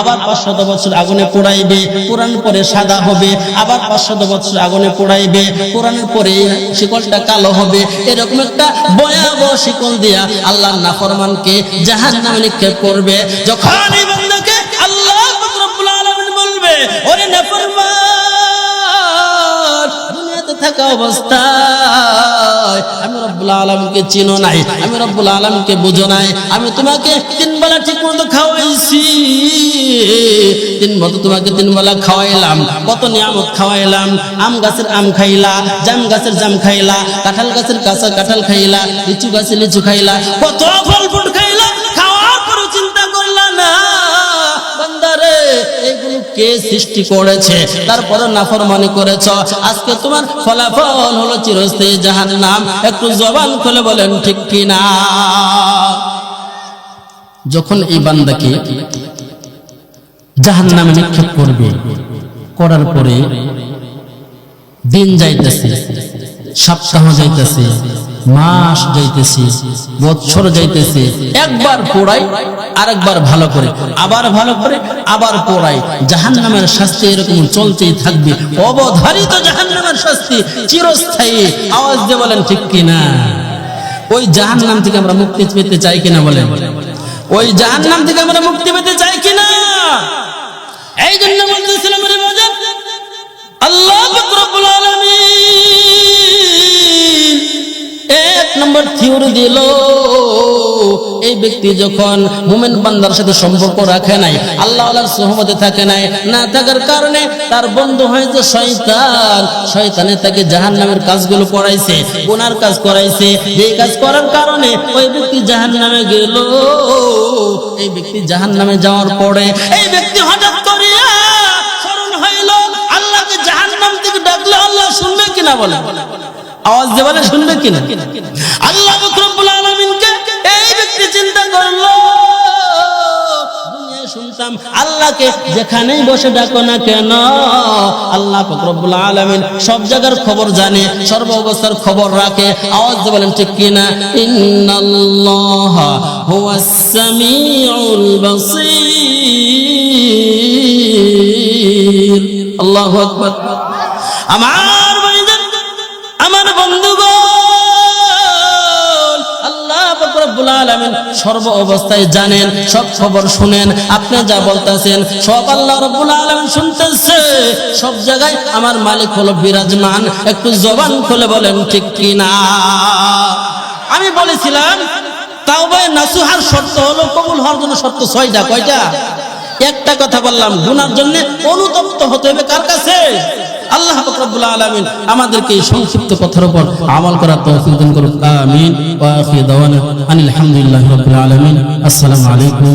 আবার পাঁচশত বছর আগুনে পোড়াইবে, কোরআন পরে সাদা হবে, আবার পাঁচশত বছর আগুনে পোড়াইবে কোরআনের পরে শিকলটা কালো হবে। এরকম একটা ভয়াবহ শিকল দিয়া আল্লাহ নাফরমানকে জাহাজ নামে নিক্ষেপ করবে। যখন থাকা অবস্থায় আমি রব্বুল আলমকে চিনো নাই, আমি রব্বুল আলমকে বুঝো নাই, আমি তোমাকে তিন বেলা ঠিক মতো খাওয়াইছি। তিন মতো তোমাকে তিন বেলা খাওয়াইলাম, কত নিয়ামত খাওয়াইলাম, আম গাছের আম খাইলা, জাম গাছের জাম খাইলা, কাঁঠাল গাছের কাঁচা কাঁঠাল খাইলা, লিচু গাছের লিচু খাইলা, কত কে সৃষ্টি করেছে? তারপরে নাফরমানি করেছ। আজকে তোমার ফলাফল হলো চিরস্থায়ী জাহান্নাম। একটু জবান খুলে বলেন, ঠিক কি না যখন এই বান্দাকে জাহান্নামে নিক্ষেপ করবে, করার পরে দিন যাইতেছে, সপ্তাহ যাইতেছে মাস যাইতেছে, বৎসর যাইতেছে, একবার পোড়াই, আরেকবার ভালো করে, আবার ভালো করে, আবার পোড়াই। জাহান নামের শাস্তি এরকম চলতেই থাকবে। অবধারিত জাহান নামের শাস্তি চিরস্থায়ী। আওয়াজ দিয়ে বলেন, ঠিক কিনা? ওই জাহান নাম থেকে আমরা মুক্তি পেতে চাই কিনা বলেন? ওই জাহান নাম থেকে আমরা মুক্তি পেতে চাই কিনা? এই জন্য বলতেছিলাম আল্লাহ নম্বর থিওরি দিল, এই ব্যক্তি যখন মুমিন বান্দার সাথে সম্পর্ক রাখে নাই, আল্লাহ সহমতে থাকে নাই, না থাকার কারণে তার বন্ধু হয়েছে শয়তান। শয়তানে তাকে জাহান্নামের কাজগুলো করাইছে, গুনার কাজ করাইছে। যে কাজ করার কারণে ওই ব্যক্তি জাহান নামে গেল। এই ব্যক্তি জাহান্নামে যাওয়ার পরে এই ব্যক্তি হঠাৎ করিয়া স্মরণ হইল, আল্লাহকে জাহান্নাম থেকে ডাকলে আল্লাহ শুনবে কিনা বলে। আওয়াজ দেবালে শুনবে কিনা? আল্লাহ রব্বুল আলামিনকে এই ব্যক্তি চিন্তা করল আল্লাহকে যেখানেই বসে ডাকো না কেন? আল্লাহ পাক রব্বুল আলামিন সব জায়গার খবর জানে সর্ব অবস্থার খবর রাখে। আওয়াজ দিয়ে বলেন, ঠিক কিনা? ইন্নাল্লাহ হুয়াস সামিউল বাসীর। আল্লাহু আমার সর্ব অবস্থায় জানেন, সব খবর শুনেন, আপনি যা বলতেছেন, সব আল্লাহ রব্বুল আলামিন শুনতেছে। সব জায়গায় আমার মালিক হলো বিরাজমান, একটু জবান খুলে বলেন ঠিক কি না আমি বলেছিলাম একটা কথা বললাম, গুনার জন্য অনুতপ্ত হতে হবে কার কাছে? রব্বুল আমাদেরকে সংক্ষিপ্ত কথার উপর আমল করার তৌফিক করুন আমিন। ওয়া আনিল আসসালামু আলাইকুম